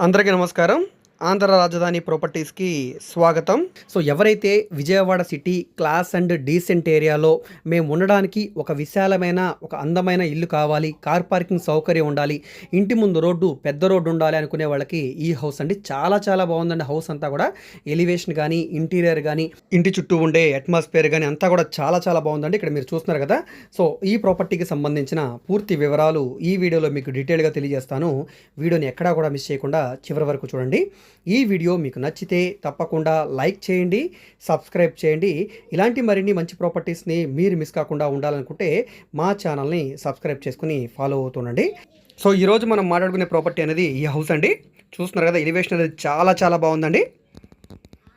అందరికీ నమస్కారం. ఆంధ్ర రాజధాని ప్రాపర్టీస్కి స్వాగతం. సో ఎవరైతే Vijayawada city class and decent ఏరియాలో మేము ఉండడానికి ఒక విశాలమైన ఒక అందమైన ఇల్లు కావాలి కార్ పార్కింగ్ సౌకర్యం ఉండాలి ఇంటి ముందు రోడ్డు పెద్ద రోడ్డు ఉండాలి అనుకునే వాళ్ళకి ఈ హౌస్ అండి. చాలా చాలా బాగుందండి హౌస్ అంతా కూడా. ఎలివేషన్ కానీ ఇంటీరియర్ కానీ ఇంటి చుట్టూ ఉండే అట్మాస్ఫియర్ కానీ అంతా కూడా చాలా చాలా బాగుందండి. ఇక్కడ మీరు చూస్తున్నారు కదా. సో ఈ ప్రాపర్టీకి సంబంధించిన పూర్తి వివరాలు ఈ వీడియోలో మీకు డీటెయిల్గా తెలియజేస్తాను. వీడియోని ఎక్కడా కూడా మిస్ చేయకుండా చివరి వరకు చూడండి. ఈ వీడియో మీకు నచ్చితే తప్పకుండా లైక్ చేయండి సబ్స్క్రైబ్ చేయండి. ఇలాంటి మరిన్ని మంచి ప్రాపర్టీస్ని మీరు మిస్ కాకుండా ఉండాలనుకుంటే మా ఛానల్ని సబ్స్క్రైబ్ చేసుకుని ఫాలో అవుతుండండి. సో ఈరోజు మనం మాట్లాడుకునే ప్రాపర్టీ అనేది ఈ హౌస్ అండి. చూస్తున్నారు కదా ఎలివేషన్ అనేది చాలా చాలా బాగుందండి.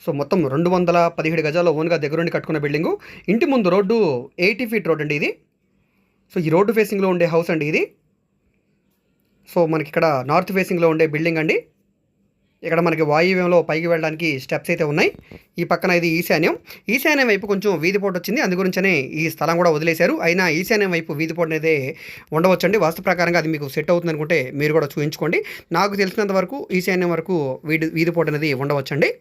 సో మొత్తం రెండు వందల పదిహేడు గజాల్లో ఓన్గా దగ్గరుండి కట్టుకున్న బిల్డింగు ఇంటి ముందు రోడ్డు ఎయిటీ ఫీట్ రోడ్ అండి ఇది. సో ఈ రోడ్డు ఫేసింగ్లో ఉండే హౌస్ అండి ఇది. సో మనకి ఇక్కడ నార్త్ ఫేసింగ్లో ఉండే బిల్డింగ్ అండి. ఇక్కడ మనకి వాయువ్యంలో పైకి వెళ్ళడానికి స్టెప్స్ అయితే ఉన్నాయి. ఈ పక్కన ఇది ఈశాన్యం. ఈశాన్యం వైపు కొంచెం వీధిపోటు వచ్చింది. అందుగురించనే ఈ స్థలం కూడా వదిలేశారు. అయినా ఈశాన్యం వైపు వీధిపోటు అనేది ఉండవచ్చండి. వాస్తు ప్రకారంగా అది మీకు సెట్ అవుతుంది అనుకుంటే మీరు కూడా చూపించుకోండి నాకు తెలిసినంత వరకు ఈశాన్యం వరకు వీధి వీధిపోటు అనేది ఉండవచ్చండి.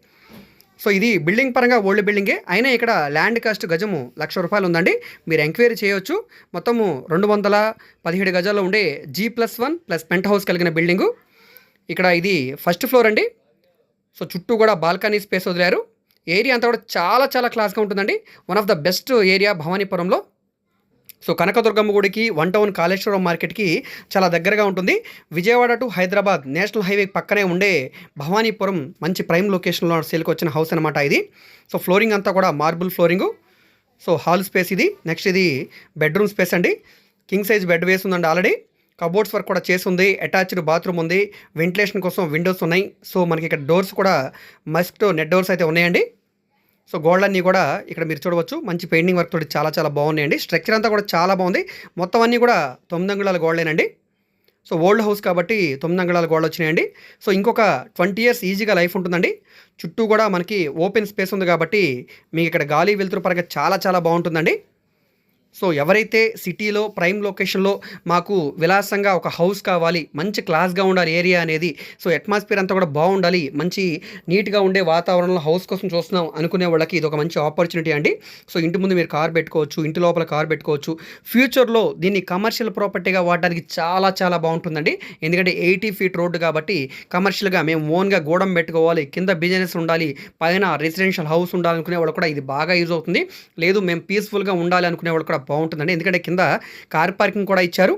సో ఇది బిల్డింగ్ పరంగా ఓల్డ్ బిల్డింగే అయినా ఇక్కడ ల్యాండ్ కాస్ట్ గజము లక్ష రూపాయలు ఉందండి. మీరు ఎంక్వైరీ చేయొచ్చు. మొత్తము రెండు వందల పదిహేడు గజాల్లో ఉండే G plus one plus pent house కలిగిన బిల్డింగు ఇక్కడ ఇది ఫస్ట్ ఫ్లోర్ అండి. సో చుట్టూ కూడా బాల్కనీ స్పేస్ వదిలారు. ఏరియా అంతా కూడా చాలా చాలా క్లాస్గా ఉంటుందండి. One of the best area భవానీపురంలో. So Kanakadurgamma గుడికి వన్ టౌన్ కాళేశ్వరం మార్కెట్కి చాలా దగ్గరగా ఉంటుంది. Vijayawada to Hyderabad national highway పక్కనే ఉండే భవానీపురం మంచి ప్రైమ్ లొకేషన్లో సేల్కి వచ్చిన హౌస్ అనమాట ఇది. సో ఫ్లోరింగ్ అంతా కూడా marble flooring so hall space ఇది. నెక్స్ట్ ఇది బెడ్రూమ్ స్పేస్ అండి. కింగ్ సైజ్ బెడ్ వేసి ఉందండి ఆల్రెడీ కబోర్డ్స్ వర్క్ కూడా చేసి ఉంది. అటాచ్డ్ బాత్రూమ్ ఉంది. వెంటిలేషన్ కోసం విండోస్ ఉన్నాయి. సో మనకి ఇక్కడ డోర్స్ కూడా మస్ట్ నెట్ డోర్స్ అయితే ఉన్నాయండి. సో గోల్డన్నీ కూడా ఇక్కడ మీరు చూడవచ్చు. మంచి పెయింటింగ్ వర్క్ తోటి చాలా చాలా బాగున్నాయండి. స్ట్రక్చర్ అంతా కూడా చాలా బాగుంది. మొత్తం అన్నీ కూడా తొమ్మిది అంగుళాల గోల్డేనండి సో ఓల్డ్ హౌస్ కాబట్టి తొమ్మిది అంగుళాల గోల్డ్ వచ్చినాయండి. సో ఇంకొక ట్వంటీ ఇయర్స్ ఈజీగా లైఫ్ ఉంటుందండి. చుట్టూ కూడా మనకి ఓపెన్ స్పేస్ ఉంది కాబట్టి మీకు ఇక్కడ గాలి వెలుతురు పరంగా చాలా చాలా బాగుంటుందండి. సో ఎవరైతే సిటీలో ప్రైమ్ లొకేషన్లో మాకు విలాసంగా ఒక హౌస్ కావాలి మంచి క్లాస్గా ఉండాలి ఏరియా అనేది సో అట్మాస్ఫియర్ అంతా కూడా బాగుండాలి మంచి నీట్గా ఉండే వాతావరణంలో హౌస్ కోసం చూస్తున్నాం అనుకునే వాళ్ళకి ఇది ఒక మంచి ఆపర్చునిటీ అండి. సో ఇంటి ముందు మీరు కార్ పెట్టుకోవచ్చు ఇంటి లోపల కార్ పెట్టుకోవచ్చు. ఫ్యూచర్లో దీన్ని కమర్షియల్ ప్రాపర్టీగా వాడడానికి చాలా చాలా బాగుంటుందండి. ఎందుకంటే ఎయిటీ ఫీట్ రోడ్డు కాబట్టి కమర్షియల్గా మేము ఓన్గా గోడం పెట్టుకోవాలి కింద బిజినెస్ ఉండాలి పైన రెసిడెన్షియల్ హౌస్ ఉండాలనుకునే వాళ్ళు కూడా ఇది బాగా యూజ్ అవుతుంది. లేదు మేము పీస్ఫుల్గా ఉండాలి అనుకునే వాళ్ళు కూడా బాగుంటుందండి. ఎందుకంటే కింద కార్ పార్కింగ్ కూడా ఇచ్చారు.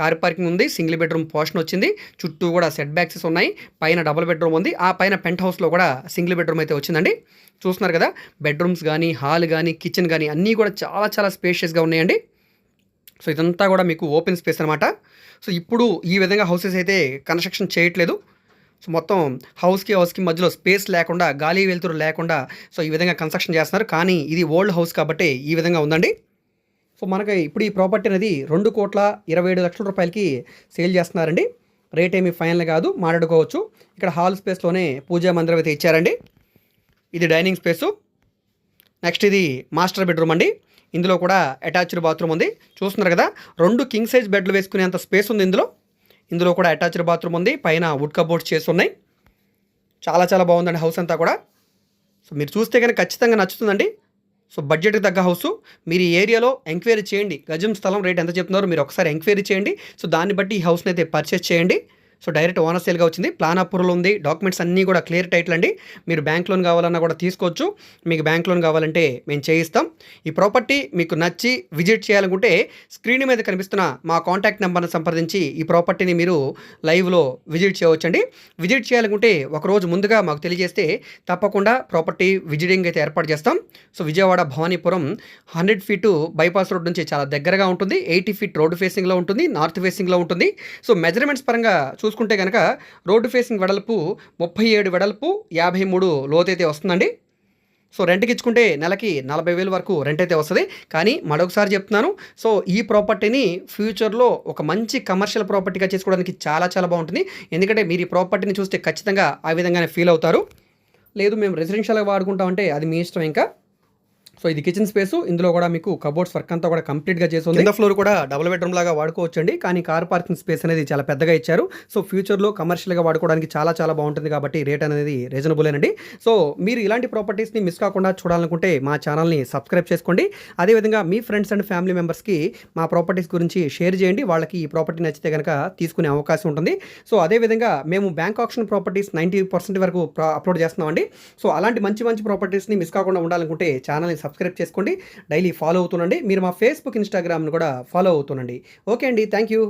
కార్ పార్కింగ్ ఉంది సింగిల్ బెడ్రూమ్ పోర్షన్ వచ్చింది. చుట్టూ కూడా సెట్ బ్యాక్సెస్ ఉన్నాయి. పైన డబుల్ బెడ్రూమ్ ఉంది. ఆ పైన పెంట్ హౌస్లో కూడా సింగిల్ బెడ్రూమ్ అయితే వచ్చిందండి. చూస్తున్నారు కదా బెడ్రూమ్స్ కానీ హాల్ కానీ కిచెన్ కానీ అన్నీ కూడా చాలా చాలా స్పేషియస్గా ఉన్నాయండి. సో ఇదంతా కూడా మీకు ఓపెన్ స్పేస్ అనమాట సో ఇప్పుడు ఈ విధంగా హౌసెస్ అయితే కన్స్ట్రక్షన్ చేయట్లేదు. సో మొత్తం హౌస్కి హౌస్కి మధ్యలో స్పేస్ లేకుండా గాలి వెలుతురు లేకుండా సో ఈ విధంగా కన్స్ట్రక్షన్ చేస్తున్నారు. కానీ ఇది ఓల్డ్ హౌస్ కాబట్టి ఈ విధంగా ఉందండి. సో మనకి ఇప్పుడు ఈ ప్రాపర్టీ అనేది రెండు కోట్ల ఇరవై ఏడు లక్షల రూపాయలకి సేల్ చేస్తున్నారండి. రేట్ ఏమి ఫైనల్ కాదు మాట్లాడుకోవచ్చు. ఇక్కడ హాల్ స్పేస్లోనే పూజా మందిరం అయితే ఇచ్చారండి. ఇది డైనింగ్ స్పేసు. నెక్స్ట్ ఇది మాస్టర్ బెడ్రూమ్ అండి. ఇందులో కూడా అటాచ్డ్ బాత్రూమ్ ఉంది. చూస్తున్నారు కదా రెండు కింగ్ సైజ్ బెడ్లు వేసుకునేంత స్పేస్ ఉంది ఇందులో. ఇందులో కూడా అటాచ్డ్ బాత్రూమ్ ఉంది. పైన వుడ్ కబోర్డ్స్ చేసి ఉన్నాయి. చాలా చాలా బాగుందండి హౌస్ అంతా కూడా. సో మీరు చూస్తే కనుక ఖచ్చితంగా నచ్చుతుందండి. సో బడ్జెట్కి తగ్గ హౌస్. మీరు ఈ ఏరియాలో ఎంక్వైరీ చేయండి. గజం స్థలం రేట్ ఎంత చెప్తున్నారో మీరు ఒకసారి ఎంక్వైరీ చేయండి. సో దాన్ని బట్టి ఈ హౌస్ని అయితే పర్చేస్ చేయండి. సో డైరెక్ట్ ఓనర్ సేల్గా వచ్చింది. ప్లాన్ అప్రూవల్ ఉంది. డాక్యుమెంట్స్ అన్నీ కూడా క్లియర్ టైటిల్ అండి. మీరు బ్యాంక్ లోన్ కావాలన్నా కూడా తీసుకోవచ్చు. మీకు బ్యాంక్ లోన్ కావాలంటే మేము చేయిస్తాం. ఈ ప్రాపర్టీ మీకు నచ్చి విజిట్ చేయాలనుకుంటే స్క్రీన్ మీద కనిపిస్తున్న మా కాంటాక్ట్ నెంబర్ని సంప్రదించి ఈ ప్రాపర్టీని మీరు లైవ్లో విజిట్ చేయవచ్చండి. విజిట్ చేయాలనుకుంటే ఒకరోజు ముందుగా మాకు తెలియజేస్తే తప్పకుండా ప్రాపర్టీ విజిటింగ్ అయితే ఏర్పాటు చేస్తాం. So Vijayawada Bhavanipuram hundred feet bypass road నుంచి చాలా దగ్గరగా ఉంటుంది. ఎయిటీ ఫీట్ రోడ్ ఫేసింగ్లో ఉంటుంది. నార్త్ ఫేసింగ్లో ఉంటుంది. సో మెజర్మెంట్స్ పరంగా చూసుకుంటే కనుక రోడ్డు ఫేసింగ్ వెడల్పు ముప్పై ఏడు వెడల్పు యాభై మూడు లోతైతే వస్తుందండి. సో రెంట్కి ఇచ్చుకుంటే నెలకి నలభై వేలు వరకు రెంట్ అయితే వస్తుంది. కానీ మరొకసారి చెప్తున్నాను సో ఈ ప్రాపర్టీని ఫ్యూచర్లో ఒక మంచి కమర్షియల్ ప్రాపర్టీగా చేసుకోవడానికి చాలా చాలా బాగుంటుంది. ఎందుకంటే మీరు ఈ ప్రాపర్టీని చూస్తే ఖచ్చితంగా ఆ విధంగానే ఫీల్ అవుతారు. లేదు మేము రెసిడెన్షియల్గా వాడుకుంటామంటే అది మీ ఇష్టం ఇంకా. సో ఇది కిచెన్ స్పేస్ ఇందులో కూడా మీకు కబోర్డ్స్ వర్క్ అంతా కూడా కంప్లీట్గా చేసి ఉంది. కింద ఫ్లోర్ కూడా డబుల్ బెడ్రూమ్ లాగా వాడుకోవచ్చండి. కానీ కార్ పార్కింగ్ స్పేస్ అనేది చాలా పెద్దగా ఇచ్చారు. సో ఫ్యూచర్లో కమర్షియల్గా వాడుకోవడానికి చాలా చాలా బాగుంటుంది కాబట్టి రేట్ అనేది రీజనబులేనండి సో మీరు ఇలాంటి ప్రాపర్టీస్ని మిస్ కాకుండా చూడాలనుకుంటే మా ఛానల్ని సబ్స్క్రైబ్ చేసుకోండి. అదేవిధంగా మీ ఫ్రెండ్స్ అండ్ ఫ్యామిలీ మెంబర్స్కి మా ప్రాపర్టీస్ గురించి షేర్ చేయండి. వాళ్ళకి ఈ ప్రాపర్టీ నచ్చితే కనుక తీసుకునే అవకాశం ఉంటుంది. సో అదేవిధంగా మేము bank option properties ninety percent వరకు అప్లోడ్ చేస్తున్నామండి. సో అలాంటి మంచి మంచి ప్రాపర్టీస్ని మిస్ కాకుండా ఉండాలనుకుంటే ఛానల్ని సబ్స్క్రైబ్ చేసుకోండి. డైలీ ఫాలో అవుతుండండి. మీరు మా ఫేస్బుక్ ఇన్స్టాగ్రామ్ని కూడా ఫాలో అవుతుండండి. ఓకే అండి. Thank you